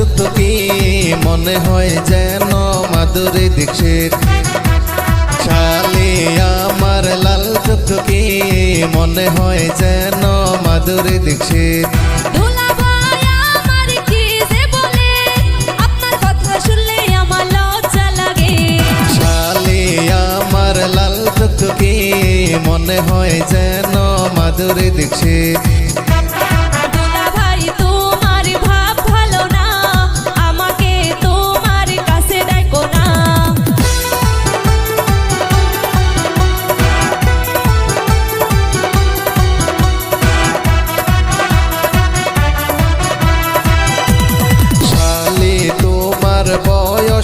টুকটুকি মনে হয় যেন মাধুরী দীক্ষিত। শালি আমার লাল টুকটুকি মনে হয় যেন মাধুরী দীক্ষিত। মনে হয় যেন মাধুরী দীক্ষিত।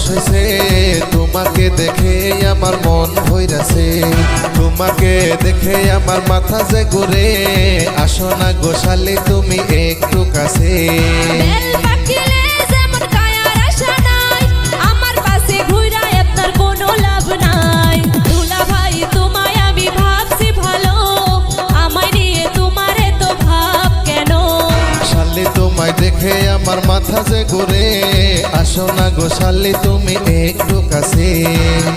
হয়েছে তোমাকে দেখে আমার মন হইরাছে। তোমাকে দেখে আমার মাথা যে ঘুরে, আসো না গোশালি, তুমি একটু কাছে। দেখে আমার মাথা যে ঘুরে আসো না গোশালি তুমি একটু কাছে।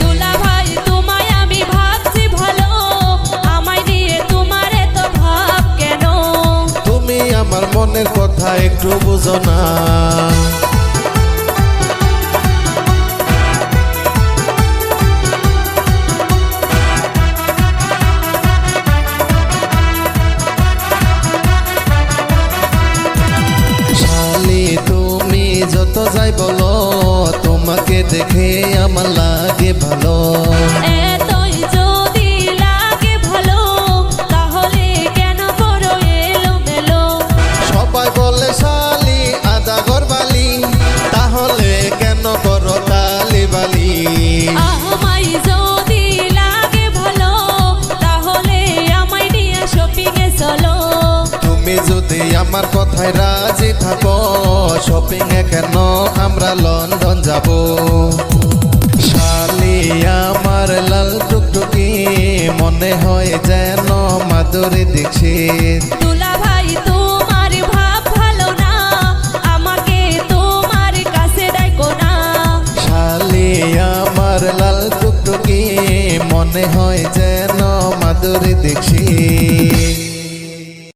দুলাভাই আমি ভাবছি ভালো আমায় নিয়ে তোমার এত ভাব কেন? তুমি আমার মনের কথা একটু বুঝো না। যত যাই বলো তোমাকে দেখে আমার লাগে ভালো। যদি আমার কথায় রাজি থাকো শপিং এ কেন আমরা লন্ডন যাব? শালি আমার লাল টুকটুকি, মনে হয় যেন মাধুরী দীক্ষিত দুলাভাই তোমার